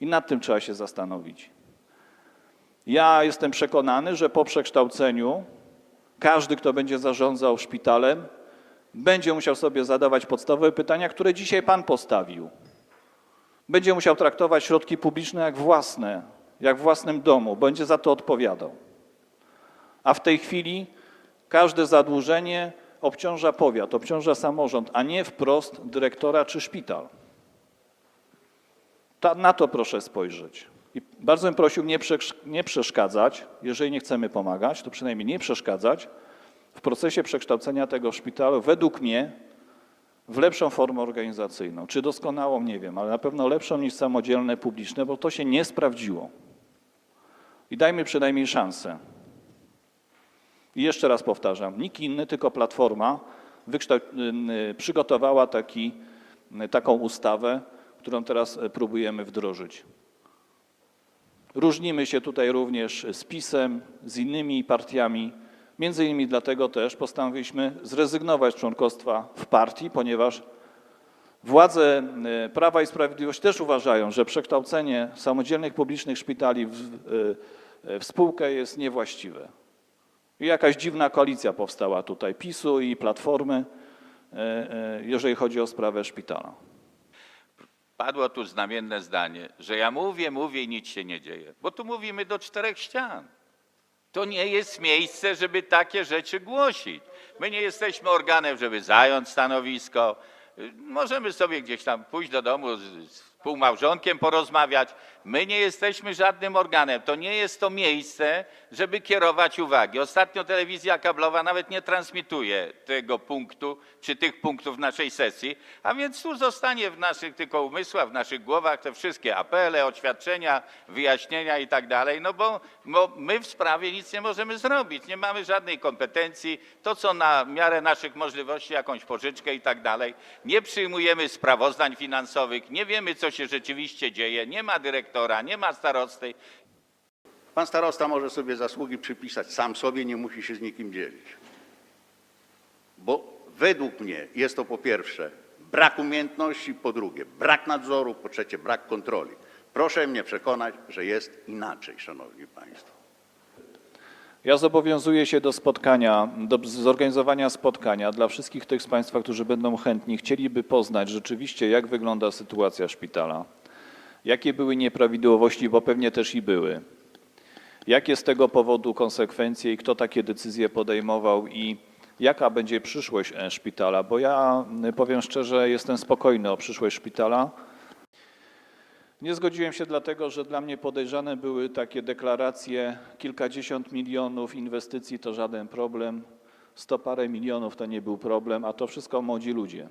I nad tym trzeba się zastanowić. Ja jestem przekonany, że po przekształceniu każdy, kto będzie zarządzał szpitalem, będzie musiał sobie zadawać podstawowe pytania, które dzisiaj Pan postawił. Będzie musiał traktować środki publiczne jak własne, jak w własnym domu, będzie za to odpowiadał. A w tej chwili każde zadłużenie obciąża powiat, obciąża samorząd, a nie wprost dyrektora czy szpital. Ta, na to proszę spojrzeć. I bardzo bym prosił nie, przesz- nie przeszkadzać, jeżeli nie chcemy pomagać, to przynajmniej nie przeszkadzać w procesie przekształcenia tego szpitalu, według mnie, w lepszą formę organizacyjną. Czy doskonałą, nie wiem, ale na pewno lepszą niż samodzielne publiczne, bo to się nie sprawdziło. I dajmy przynajmniej szansę. I jeszcze raz powtarzam, nikt inny, tylko Platforma y, y, przygotowała taki, y, taką ustawę, którą teraz y, próbujemy wdrożyć. Różnimy się tutaj również z PiSem, z innymi partiami. Między innymi dlatego też postanowiliśmy zrezygnować z członkostwa w partii, ponieważ władze y, Prawa i Sprawiedliwości też uważają, że przekształcenie samodzielnych publicznych szpitali w, y, w spółkę jest niewłaściwe. I jakaś dziwna koalicja powstała tutaj PiSu i Platformy, jeżeli chodzi o sprawę szpitala. Padło tu znamienne zdanie, że ja mówię, mówię i nic się nie dzieje. Bo tu mówimy do czterech ścian. To nie jest miejsce, żeby takie rzeczy głosić. My nie jesteśmy organem, żeby zająć stanowisko. Możemy sobie gdzieś tam pójść do domu półmałżonkiem porozmawiać. My nie jesteśmy żadnym organem. To nie jest to miejsce, żeby kierować uwagi. Ostatnio telewizja kablowa nawet nie transmituje tego punktu, czy tych punktów naszej sesji, a więc tu zostanie w naszych tylko umysłach, w naszych głowach te wszystkie apele, oświadczenia, wyjaśnienia i tak dalej, no bo, bo my w sprawie nic nie możemy zrobić, nie mamy żadnej kompetencji, to co na miarę naszych możliwości, jakąś pożyczkę i tak dalej, nie przyjmujemy sprawozdań finansowych, nie wiemy co się rzeczywiście dzieje, nie ma dyrektora, nie ma starosty, Pan starosta może sobie zasługi przypisać sam sobie, nie musi się z nikim dzielić. Bo według mnie jest to po pierwsze brak umiejętności, po drugie brak nadzoru, po trzecie brak kontroli. Proszę mnie przekonać, że jest inaczej, szanowni państwo. Ja zobowiązuję się do spotkania, do zorganizowania spotkania dla wszystkich tych z Państwa, którzy będą chętni, chcieliby poznać rzeczywiście, jak wygląda sytuacja szpitala, jakie były nieprawidłowości, bo pewnie też i były, jakie z tego powodu konsekwencje i kto takie decyzje podejmował i jaka będzie przyszłość e, szpitala, bo ja y, powiem szczerze, jestem spokojny o przyszłość szpitala. Nie zgodziłem się dlatego, że dla mnie podejrzane były takie deklaracje kilkadziesiąt milionów inwestycji to żaden problem, sto parę milionów to nie był problem, a to wszystko młodzi ludzie.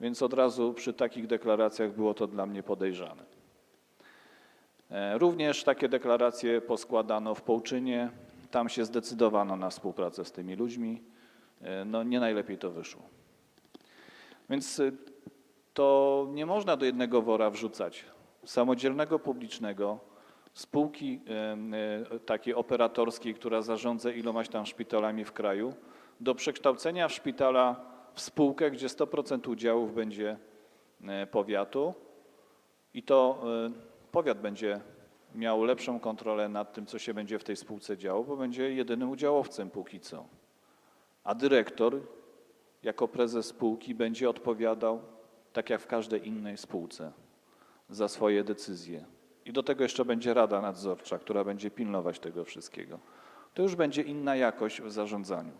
Więc od razu przy takich deklaracjach było to dla mnie podejrzane. E, Również takie deklaracje poskładano w Połczynie. Tam się zdecydowano na współpracę z tymi ludźmi. E, No nie najlepiej to wyszło. Więc y, to nie można do jednego wora wrzucać samodzielnego publicznego, spółki e, takiej operatorskiej, która zarządza ilomaś tam szpitalami w kraju, do przekształcenia szpitala w spółkę, gdzie 100% udziałów będzie e, powiatu i to e, powiat będzie miał lepszą kontrolę nad tym, co się będzie w tej spółce działo, bo będzie jedynym udziałowcem póki co. A dyrektor jako prezes spółki będzie odpowiadał, tak jak w każdej innej spółce, za swoje decyzje. I do tego jeszcze będzie rada nadzorcza, która będzie pilnować tego wszystkiego. To już będzie inna jakość w zarządzaniu.